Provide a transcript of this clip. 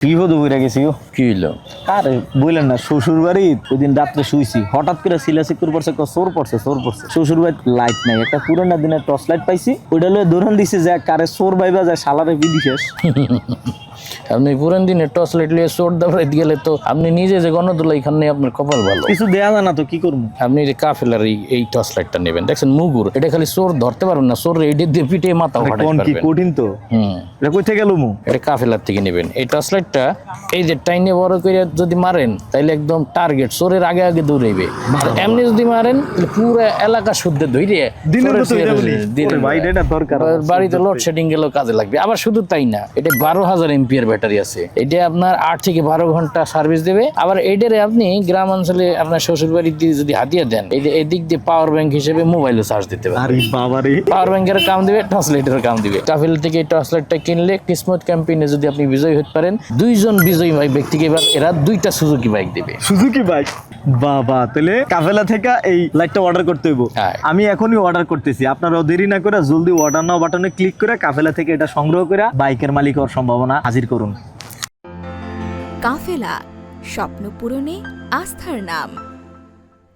বিপদ হয়ে গেছি ও কি হইল? আরে বললেন না শ্বশুর বাড়ি ওই দিন রাত্রে শুইছি। হঠাৎ করে সিলা সিকুর পড়ছে চোর পড়ছে চোর পড়ছে। শ্বশুর বাড়ি লাইট নাই একটা পুরোনো দিনের টর্চ লাইট পাইছি ওইটা লয়ে দৌড়ান দিছে যে কারে চোর বাইবা যায় সালারে বিধি শেষ। আপনি পুরান দিনে টর্চ লাইট লিয়ে চোর দাবড়াইতে গেলে তো আপনি নিজে যে গণদোলা এখানে আপনার কপাল ভালো। কিছু দেয়া যায় না তো কি করব? আপনি যে কাফেলার এই এই টর্চ লাইটটা নেবেন। দেখছেন মুগুর এটা খালি চোর ধরতে পারবেন না চোর এইটা দিয়ে পিটে মাথা ফাটাই কোন কি কঠিন তো? হুম। এটা কই থেকে গেল মু এটা কাফেলার থেকে নেবেন। এই টর্চ লাইটটা এই যে টাইনে বড় করে যদি মারেন তাহলে একদম টার্গেট চোরের আগে আগে দৌড়াইবে। এমনি যদি মারেন তাহলে পুরো এলাকা শুদ্ধে ধরে দিনের বাড়িতে লোডশেডিং গেলেও কাজে লাগবে। আবার শুধু তাই না এটা বারো হাজার এমপিয়ার ব্যাটারি আছে। এটা আপনার আট থেকে বারো ঘণ্টা সার্ভিস দেবে। আবার এটারে আপনি গ্রাম অঞ্চলে আপনার শ্বশুর বাড়িতে যদি হাতিয়ে দেন এই যে এদিক দিয়ে পাওয়ার ব্যাংক হিসেবে মোবাইলও চার্জ দিতে পারে পাওয়ার ব্যাংকের কাম দিবে ট্রান্সলেটের লাইটের কাম দিবে। কাফিল থেকে এই টর্চ লাইটটা কিনলে কিসমত ক্যাম্পেইনে যদি আপনি বিজয়ী হতে পারেন দুইজন বিজয়ী ব্যক্তিকে এবার এরা দুইটা সুজুকি বাইক দেবে। সুজুকি বাইক বাবা তাহলে কাফেলা থেকে এই লাইটটা অর্ডার করতে হইব। হ্যাঁ। আমি এখনই অর্ডার করতেছি। আপনারাও দেরি না করে জলদি অর্ডার নাও বাটনে ক্লিক করে কাফেলা থেকে এটা সংগ্রহ করে বাইকের মালিক হওয়ার সম্ভাবনা হাজির করুন। কাফেলা স্বপ্ন পূরণে আস্থার নাম।